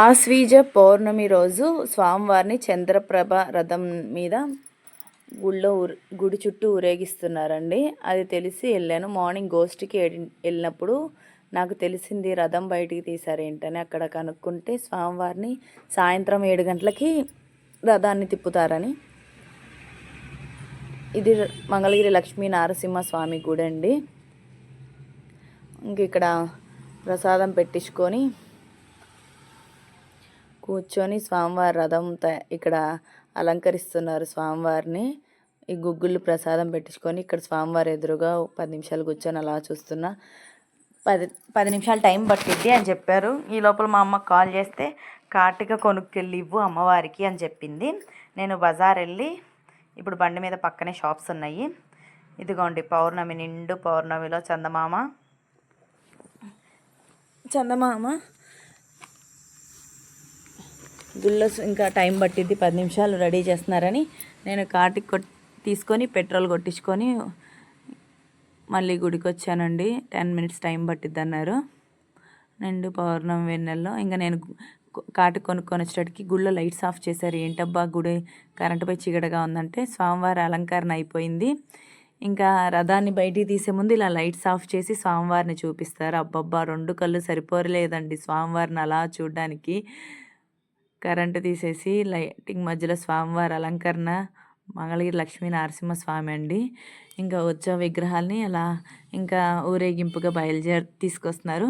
ఆశ్వీజ పౌర్ణమి రోజు స్వామివారిని చంద్రప్రభ రథం మీద గుళ్ళో ఊరు గుడి చుట్టూ ఊరేగిస్తున్నారండి. అది తెలిసి వెళ్ళాను. మార్నింగ్ గోష్ఠికి వెళ్ళినప్పుడు నాకు తెలిసింది రథం బయటికి తీశారు ఏంటని అక్కడ కనుక్కుంటే స్వామివారిని సాయంత్రం ఏడు గంటలకి రథాన్ని తిప్పుతారని. ఇది మంగళగిరి లక్ష్మీ నారసింహ స్వామి గుడి అండి ఇంక ఇక్కడ ప్రసాదం పెట్టించుకొని కూర్చొని స్వామివారి రథం త- ఇక్కడ అలంకరిస్తున్నారు స్వామివారిని. ఈ గుగ్గుళ్ళు ప్రసాదం పెట్టించుకొని ఇక్కడ స్వామివారి ఎదురుగా పది నిమిషాలు కూర్చొని అలా చూస్తున్నా. పది పది నిమిషాలు టైం పట్టిద్ది అని చెప్పారు. ఈ లోపల మా అమ్మ కాల్ చేస్తే కాటిక కొనుక్కెళ్ళి ఇవ్వు అమ్మవారికి అని చెప్పింది. నేను బజార్ వెళ్ళి ఇప్పుడు బండి మీద పక్కనే షాప్స్ ఉన్నాయి. ఇదిగోండి పౌర్ణమి నిండు పౌర్ణమిలో చందమామ. చందమామ గుళ్ళో ఇంకా టైం పట్టిద్ది పది నిమిషాలు రెడీ చేస్తున్నారని నేను కాటికి కొట్ తీసుకొని పెట్రోల్ కొట్టించుకొని మళ్ళీ గుడికి వచ్చానండి. టెన్ మినిట్స్ టైం పట్టిద్ది అన్నారు. నిండు పౌర్ణమి వెన్నెల్లో. ఇంకా నేను కాటు కొనుక్కొని వచ్చేటప్పటికి గుళ్ళో లైట్స్ ఆఫ్ చేశారు. ఏంటబ్బా గుడి కరెంటుపై చీకటిగా ఉందంటే స్వామివారి అలంకరణ అయిపోయింది. ఇంకా రథాన్ని బయటికి తీసే ముందు ఇలా లైట్స్ ఆఫ్ చేసి స్వామివారిని చూపిస్తారు. అబ్బబ్బా రెండు కళ్ళు సరిపోరలేదండి స్వామివారిని అలా చూడడానికి. కరెంటు తీసేసి లైటింగ్ మధ్యలో స్వామివారి అలంకరణ మంగళగిరి లక్ష్మీ నరసింహస్వామి అండి. ఇంకా వచ్చే విగ్రహాల్ని అలా ఇంకా ఊరేగింపుగా బయలుదేరి తీసుకొస్తున్నారు.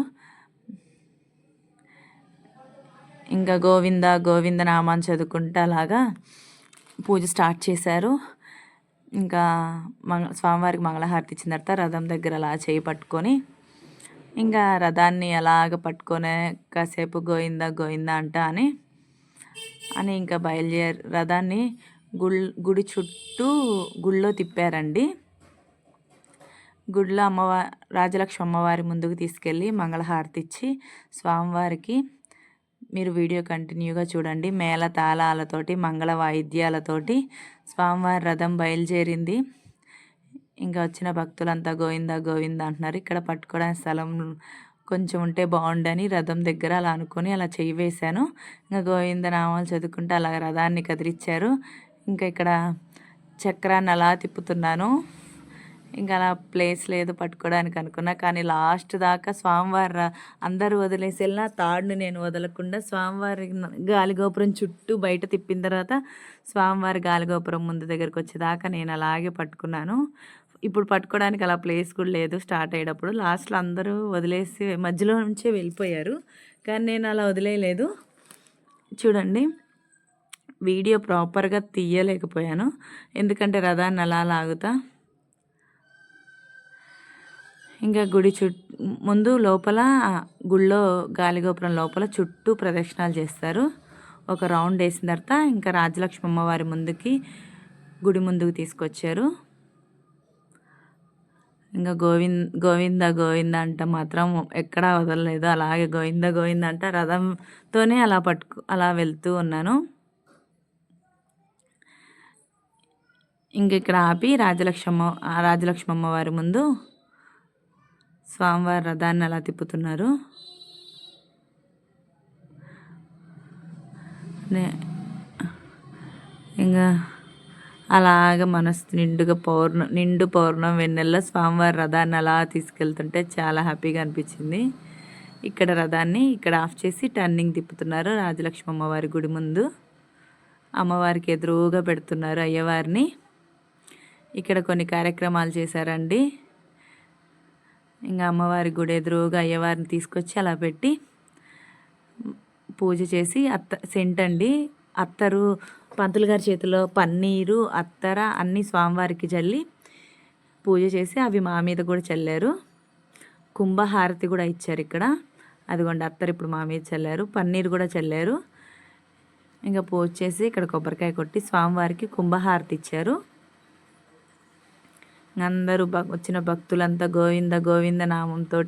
ఇంకా గోవింద గోవింద నామాన్ని చదువుకుంటూ అలాగా పూజ స్టార్ట్ చేశారు. ఇంకా మంగ స్వామివారికి మంగళహారతి ఇచ్చిన తర్వాత రథం దగ్గర అలా చేయి పట్టుకొని ఇంకా రథాన్ని అలాగ పట్టుకొని కాసేపు గోవింద గోవింద అంట అని అని ఇంకా బయలుదేరి రథాన్ని గుళ్ గుడి చుట్టూ గుళ్ళో తిప్పారండి. గుడిలో అమ్మవారి రాజలక్ష్మి అమ్మవారి ముందుకు తీసుకెళ్ళి మంగళహారతి ఇచ్చి స్వామివారికి మీరు వీడియో కంటిన్యూగా చూడండి. మేళ తాళాలతోటి మంగళ వాయిద్యాలతోటి స్వామివారి రథం బయలుదేరింది. ఇంకా వచ్చిన భక్తులంతా గోవిందా గోవింద అంటున్నారు. ఇక్కడ పట్టుకోవడానికి స్థలం కొంచెం ఉంటే బాగుండని రథం దగ్గర అలా అనుకొని అలా చెయ్యి వేశాను. ఇంకా గోవింద నామాలు చదువుకుంటే అలా రథాన్ని కదిలిచ్చారు. ఇంకా ఇక్కడ చక్రాన్ని అలా తిప్పుతున్నాను. ఇంకా అలా ప్లేస్ లేదు పట్టుకోవడానికి అనుకున్నా కానీ లాస్ట్ దాకా స్వామివారి అందరూ వదిలేసి వెళ్ళిన తాడుని నేను వదలకుండా స్వామివారి గాలిగోపురం చుట్టూ బయట తిప్పిన తర్వాత స్వామివారి గాలిగోపురం ముందు దగ్గరకు వచ్చేదాకా నేను అలాగే పట్టుకున్నాను. ఇప్పుడు పట్టుకోవడానికి అలా ప్లేస్ కూడా లేదు స్టార్ట్ అయ్యేటప్పుడు. లాస్ట్లో అందరూ వదిలేసి మధ్యలో నుంచే వెళ్ళిపోయారు. కానీ నేను అలా వదిలేయలేదు. చూడండి వీడియో ప్రాపర్గా తీయలేకపోయాను. ఎందుకంటే రథాన్ని అలా లాగుతా. ఇంకా గుడి చుట్టూ ముందు లోపల గుళ్ళో గాలిగోపురం లోపల చుట్టూ ప్రదక్షిణాలు చేస్తారు. ఒక రౌండ్ వేసిన తర్వాత ఇంకా రాజలక్ష్మి అమ్మవారి ముందుకి గుడి ముందుకు తీసుకొచ్చారు. ఇంకా గోవింద్ గోవింద గోవింద అంటే మాత్రం ఎక్కడా వదలలేదు. అలాగే గోవింద గోవింద అంటే రథంతోనే అలా పట్టుకు అలా వెళ్తూ ఉన్నాను. ఇంక ఇక్కడ ఆపి రాజలక్ష్మ రాజలక్ష్మమ్మ వారి ముందు స్వామివారి రథాన్ని అలా తిప్పుతున్నారు. ఇంకా అలాగ మనసు నిండుగా పౌర్ణ నిండు పౌర్ణం వెన్నెల్లో స్వామివారి రథాన్ని అలా తీసుకెళ్తుంటే చాలా హ్యాపీగా అనిపించింది. ఇక్కడ రథాన్ని ఇక్కడ ఆఫ్ చేసి టర్నింగ్ తిప్పుతున్నారు రాజలక్ష్మి అమ్మవారి గుడి ముందు. అమ్మవారికి ఎదురుగా పెడుతున్నారు అయ్యవారిని. ఇక్కడ కొన్ని కార్యక్రమాలు చేశారండి. ఇంకా అమ్మవారి గుడి ఎదురుగా అయ్యవారిని తీసుకొచ్చి అలా పెట్టి పూజ చేసి అత్త సెంట్ అండి. అత్తరు పంతులు గారి చేతిలో పన్నీరు అత్తర అన్నీ స్వామివారికి చల్లి పూజ చేసి అవి మా మీద కూడా చల్లారు. కుంభహారతి కూడా ఇచ్చారు ఇక్కడ. అదిగోండి అత్తరు ఇప్పుడు మా మీద చల్లారు. పన్నీరు కూడా చల్లారు. ఇంకా పూజ చేసి ఇక్కడ కొబ్బరికాయ కొట్టి స్వామివారికి కుంభహారతి ఇచ్చారు. అందరూ భక్ వచ్చిన భక్తులంతా గోవింద గోవింద నామంతో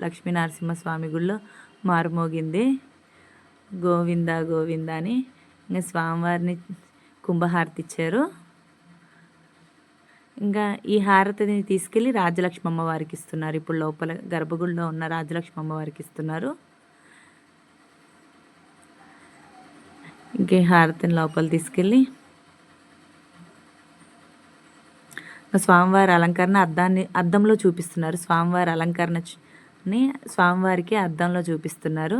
లక్ష్మీ నరసింహస్వామి గుళ్ళో మారుమోగింది. గోవింద గోవింద అని ఇంకా స్వామివారిని కుంభహారతి ఇచ్చారు. ఇంకా ఈ హారతిని తీసుకెళ్ళి రాజలక్ష్మి అమ్మవారికి ఇస్తున్నారు. ఇప్పుడు లోపల గర్భగుడిలో ఉన్న రాజలక్ష్మి అమ్మవారికి ఇస్తున్నారు. ఇంకే హారతిని లోపల తీసుకెళ్ళి స్వామివారి అలంకరణ అద్దాన్ని అద్దంలో చూపిస్తున్నారు. స్వామివారి అలంకరణని స్వామివారికి అద్దంలో చూపిస్తున్నారు.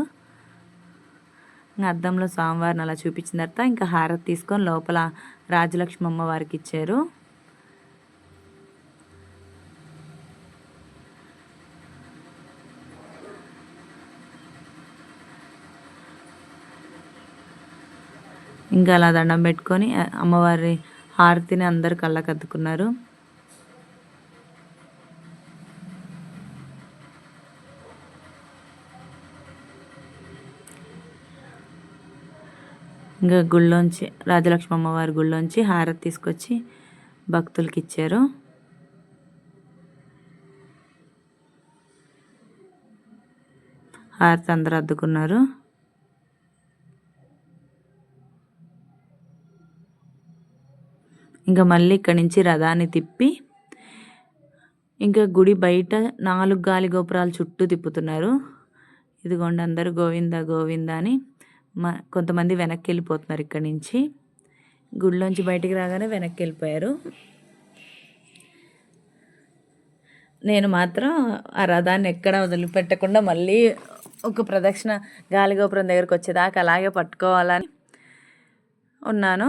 ఇంకా అద్దంలో స్వామివారిని అలా చూపించిన తర్వాత ఇంకా హారతి తీసుకొని లోపల రాజలక్ష్మి అమ్మవారికి ఇచ్చారు. ఇంకా అలా దండం పెట్టుకొని అమ్మవారి హారతిని అందరు కళ్ళకద్దుకున్నారు. ఇంకా గుళ్ళోంచి రాజలక్ష్మి అమ్మవారి గుళ్ళోంచి హారతి తీసుకొచ్చి భక్తులకి ఇచ్చారు హారతి అందరూ అద్దుకున్నారు. ఇంకా మళ్ళీ ఇక్కడి నుంచి రథాన్ని తిప్పి ఇంకా గుడి బయట నాలుగు గాలి గోపురాలు చుట్టూ తిప్పుతున్నారు. ఇదిగోండి అందరూ గోవింద గోవింద అని. మా కొంతమంది వెనక్కి వెళ్ళిపోతున్నారు ఇక్కడి నుంచి. గుడిలోంచి బయటికి రాగానే వెనక్కి వెళ్ళిపోయారు నేను మాత్రం ఆ రథాన్ని ఎక్కడ వదిలిపెట్టకుండా మళ్ళీ ఒక ప్రదక్షిణ గాలిగోపురం దగ్గరకు వచ్చేదాకా అలాగే పట్టుకోవాలని ఉన్నాను.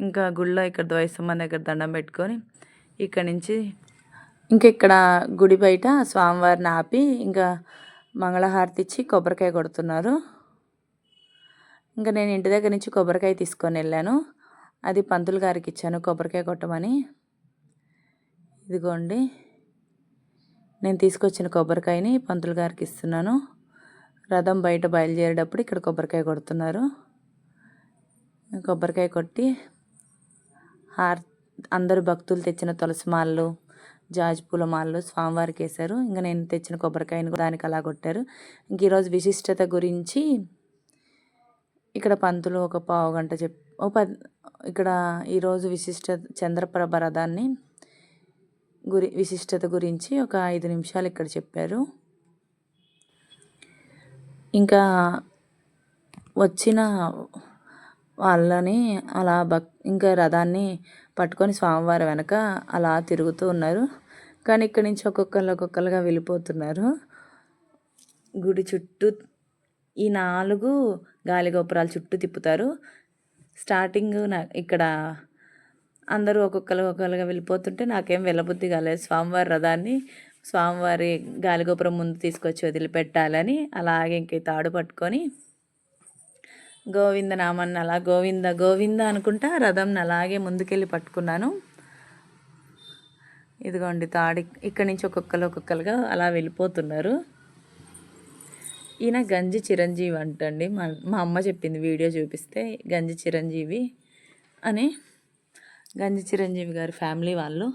ఇంకా గుళ్ళో ఇక్కడ ద్వైసమ్మ దగ్గర దండం పెట్టుకొని ఇక్కడ నుంచి ఇంకా ఇక్కడ గుడి బయట స్వామివారిని ఆపి ఇంకా మంగళహారతి ఇచ్చి కొబ్బరికాయ కొడుతున్నారు. ఇంకా నేను ఇంటి దగ్గర నుంచి కొబ్బరికాయ తీసుకొని వెళ్ళాను. అది పంతులు గారికి ఇచ్చాను కొబ్బరికాయ కొట్టమని. ఇదిగోండి నేను తీసుకొచ్చిన కొబ్బరికాయని పంతులు గారికి ఇస్తున్నాను. రథం బయట బయలుదేరేటప్పుడు ఇక్కడ కొబ్బరికాయ కొడుతున్నారు. కొబ్బరికాయ కొట్టి హార్ అందరు భక్తులు తెచ్చిన తులసి మాలలు జాజి పూల మాలలు స్వామివారికి వేశారు. ఇంకా నేను తెచ్చిన కొబ్బరికాయని దానికి అలా కొట్టారు. ఇంక ఈరోజు విశిష్టత గురించి ఇక్కడ పంతులు ఒక పావు గంట చెప్ ఓ పది ఇక్కడ ఈరోజు విశిష్ట చంద్రప్రభ రథాన్ని గురి విశిష్టత గురించి ఒక ఐదు నిమిషాలు ఇక్కడ చెప్పారు. ఇంకా వచ్చిన వాళ్ళని అలా భక్ ఇంకా రథాన్ని పట్టుకొని స్వామివారి వెనక అలా తిరుగుతూ ఉన్నారు. కానీ ఇక్కడి నుంచి ఒక్కొక్కరు ఒక్కొక్కరుగా వెళ్ళిపోతున్నారు. గుడి చుట్టూ ఈ నాలుగు గాలిగోపురాలు చుట్టూ తిప్పుతారు. స్టార్టింగ్ నా ఇక్కడ అందరూ ఒక్కొక్కరు ఒక్కొక్కరుగా వెళ్ళిపోతుంటే నాకేం వెళ్ళబుద్ధి కాలేదు. స్వామివారి రథాన్ని స్వామివారి గాలిగోపురం ముందు తీసుకొచ్చి వదిలిపెట్టాలని అలాగే ఇంక తాడు పట్టుకొని గోవింద నామన్న అలా గోవింద గోవింద అనుకుంటా రథంని అలాగే ముందుకెళ్ళి పట్టుకున్నాను. ఇదిగోండి తాడి ఇక్కడి నుంచి ఒక్కొక్కరు ఒక్కొక్కరుగా అలా వెళ్ళిపోతున్నారు. ఈయన గంజి చిరంజీవి అంటండి. మా మా అమ్మ చెప్పింది వీడియో చూపిస్తే గంజి చిరంజీవి అని. గంజి చిరంజీవి గారి ఫ్యామిలీ వాళ్ళు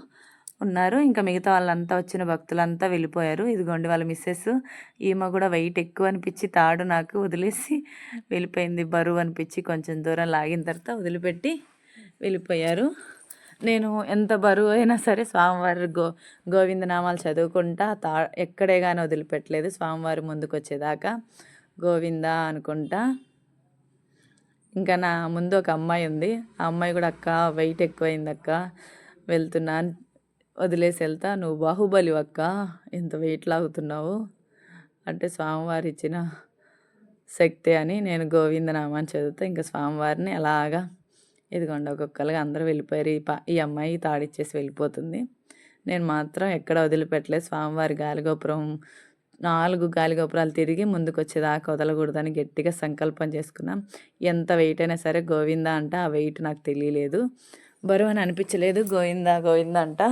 ఉన్నారు. ఇంకా మిగతా వాళ్ళంతా వచ్చిన భక్తులంతా వెళ్ళిపోయారు. ఇదిగోండి వాళ్ళ మిస్సెస్. ఈమె కూడా వెయిట్ ఎక్కువ అనిపించి తాడు నాకు వదిలేసి వెళ్ళిపోయింది. బరువు అనిపించి కొంచెం దూరం లాగిన తర్వాత వదిలిపెట్టి వెళ్ళిపోయారు. నేను ఎంత బరువు అయినా సరే స్వామివారి గో గోవిందనామాలు చదువుకుంటా తా ఎక్కడే కానీ వదిలిపెట్టలేదు. స్వామివారి ముందుకు వచ్చేదాకా గోవింద అనుకుంటా. ఇంకా నా ముందు ఒక అమ్మాయి ఉంది. ఆ అమ్మాయి కూడా అక్క వెయిట్ ఎక్కువైంది అక్క వెళ్తున్నా వదిలేసి వెళ్తా. నువ్వు బాహుబలి అక్క ఎంత వెయిట్ లాగుతున్నావు అంటే స్వామివారి ఇచ్చిన శక్తి అని నేను గోవిందనామాన్ని చదువుతా. ఇంకా స్వామివారిని అలాగా ఇదిగోండి ఒక్కొక్కరుగా అందరూ వెళ్ళిపోయారు. ఈ పా ఈ అమ్మాయి తాడిచ్చేసి వెళ్ళిపోతుంది. నేను మాత్రం ఎక్కడ వదిలిపెట్టలేదు. స్వామివారి గాలిగోపురం నాలుగు గాలిగోపురాలు తిరిగి ముందుకు వచ్చేదాకా వదలకూడదని గట్టిగా సంకల్పం చేసుకున్నాం. ఎంత వెయిట్ అయినా సరే గోవింద అంట ఆ వెయిట్ నాకు తెలియలేదు. బరువు అని అనిపించలేదు. గోవింద గోవింద అంట.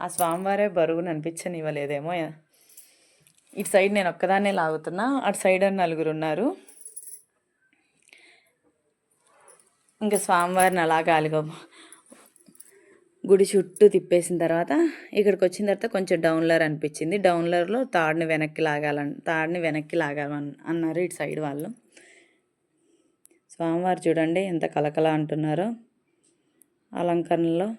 ఆ స్వామివారే బరువును అనిపించనివ్వలేదేమో. ఇటు సైడ్ నేను ఒక్కదాన్నే లాగుతున్నా. అటు సైడ్ నలుగురు ఉన్నారు. ఇంకా స్వామివారిని అలా గాలిగో గుడి చుట్టూ తిప్పేసిన తర్వాత ఇక్కడికి వచ్చిన తర్వాత కొంచెం డౌన్లర్ అనిపించింది. డౌన్లర్లో తాడుని వెనక్కి లాగాలని తాడుని వెనక్కి లాగాలని అన్నారు ఇటు సైడ్ వాళ్ళు. స్వామివారు చూడండి ఎంత కలకల అంటున్నారో. అలంకరణలో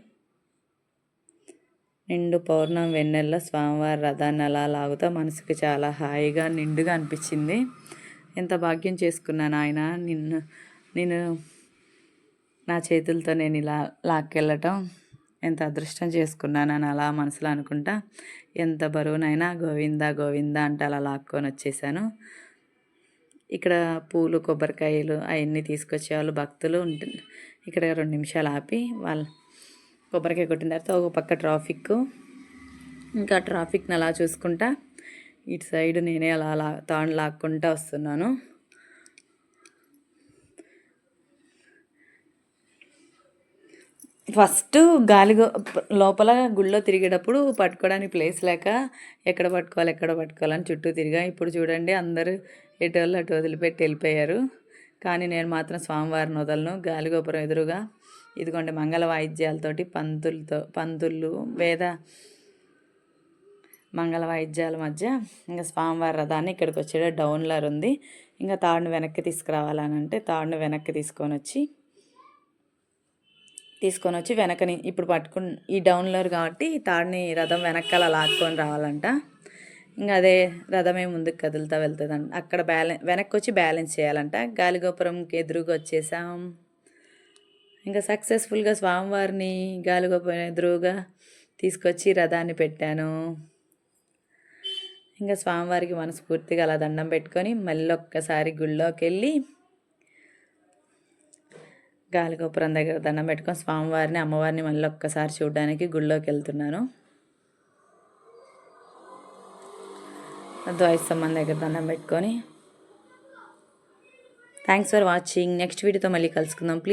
నిండు పౌర్ణం వెన్నెల్లో స్వామివారి రథాన్ని అలా లాగుతా మనసుకి చాలా హాయిగా నిండుగా అనిపించింది. ఎంత భాగ్యం చేసుకున్నాను ఆయన. నిన్ను నేను నా చేతులతో నేను ఇలా లాక్కెళ్ళటం ఎంత అదృష్టం చేసుకున్నానని అలా మనసులో అనుకుంటా ఎంత బరువునైనా గోవిందా గోవిందా అంటే అలా లాక్కొని వచ్చేసాను. ఇక్కడ పూలు కొబ్బరికాయలు అవన్నీ తీసుకొచ్చే వాళ్ళు భక్తులు ఉంటుంది ఇక్కడ రెండు నిమిషాలు ఆపి వాళ్ళు కొబ్బరికాయ కొట్టిన తర్వాత ఒక పక్క ట్రాఫిక్ ఇంకా ట్రాఫిక్ని అలా చూసుకుంటా ఇటు సైడ్ నేనే అలా లా తాను లాక్కుంటా వస్తున్నాను. ఫస్ట్ గాలిగో లోపల గుళ్ళో తిరిగేటప్పుడు పట్టుకోవడానికి ప్లేస్ లేక ఎక్కడ పట్టుకోవాలి ఎక్కడ పట్టుకోవాలని చుట్టూ తిరిగా. ఇప్పుడు చూడండి అందరూ ఎటు వాళ్ళు అటు వదిలిపెట్టి వెళ్ళిపోయారు. కానీ నేను మాత్రం స్వామివారిని వదలను. గాలిగోపురం ఎదురుగా ఇదిగోండి మంగళ వాయిద్యాలతోటి పంతులతో పంతులు వేద మంగళ వాయిద్యాల మధ్య ఇంకా స్వామివారి రథాన్ని ఇక్కడికి వచ్చేట డౌన్లర్ ఉంది. ఇంకా తాడును వెనక్కి తీసుకురావాలని అంటే తాడును వెనక్కి తీసుకొని వచ్చి తీసుకొని వచ్చి వెనకని ఇప్పుడు పట్టుకుని ఈ డౌన్లర్ కాబట్టి ఈ తాడుని రథం వెనకాల లాక్కొని రావాలంట. ఇంకా అదే రథమే ముందుకు కదులుతూ వెళ్తుందంట. అక్కడ బ్యాలెన్స్ వెనక్కి వచ్చి బ్యాలెన్స్ చేయాలంట. గాలిగోపురంకి ఎదురుగా వచ్చేసాం. ఇంకా సక్సెస్ఫుల్గా స్వామివారిని గాలిగోపురం ఎదురుగా తీసుకొచ్చి రథాన్ని పెట్టాను. ఇంకా స్వామివారికి మనస్ఫూర్తిగా అలా దండం పెట్టుకొని మళ్ళీ ఒక్కసారి గుళ్ళోకి వెళ్ళి గాలిగోపురం దగ్గర దండం పెట్టుకొని స్వామివారిని అమ్మవారిని మళ్ళీ ఒక్కసారి చూడడానికి గుళ్ళోకి వెళ్తున్నాను. ద్వైస్తంభం దగ్గర దండం పెట్టుకొని. థ్యాంక్స్ ఫర్ వాచింగ్ నెక్స్ట్ వీడియోతో మళ్ళీ కలుసుకుందాం. ప్లీజ్